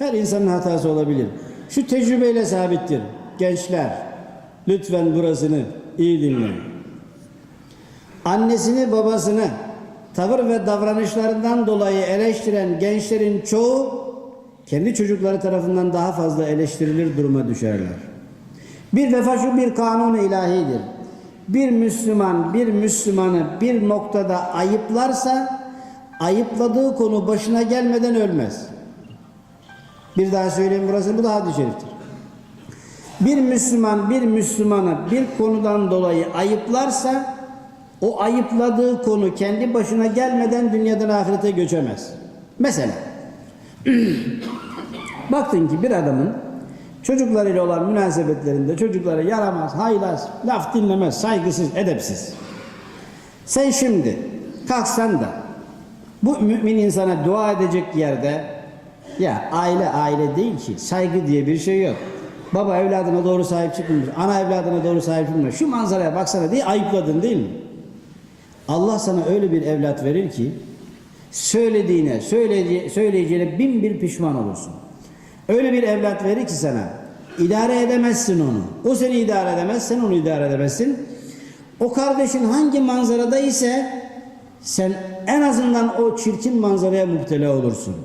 Her insanın hatası olabilir. Şu tecrübeyle sabittir. Gençler, lütfen burasını iyi dinleyin. Annesini babasını tavır ve davranışlarından dolayı eleştiren gençlerin çoğu kendi çocukları tarafından daha fazla eleştirilir duruma düşerler. Bir defa şu bir kanun ilahidir. Bir Müslüman bir Müslümanı bir noktada ayıplarsa ayıpladığı konu başına gelmeden ölmez. Bir daha söyleyeyim burası bu da hadis-i şeriftir. Bir Müslüman bir Müslümanı bir konudan dolayı ayıplarsa o ayıpladığı konu kendi başına gelmeden dünyadan ahirete göçemez. Mesela baktın ki bir adamın çocuklarıyla olan münasebetlerinde çocuklara yaramaz, haylaz, laf dinlemez, saygısız, edepsiz. Sen şimdi kalksan da bu mümin insana dua edecek yerde ya aile aile değil ki saygı diye bir şey yok. Baba evladına doğru sahip çıkmamış, ana evladına doğru sahip çıkmamış. Şu manzaraya baksana diye ayıpladın değil mi? Allah sana öyle bir evlat verir ki söylediğine, söyleyece- söyleyeceğine bin bir pişman olursun. Öyle bir evlat verir ki sana idare edemezsin onu. O seni idare edemez, sen onu idare edemezsin. O kardeşin hangi manzarada ise sen en azından o çirkin manzaraya müptela olursun.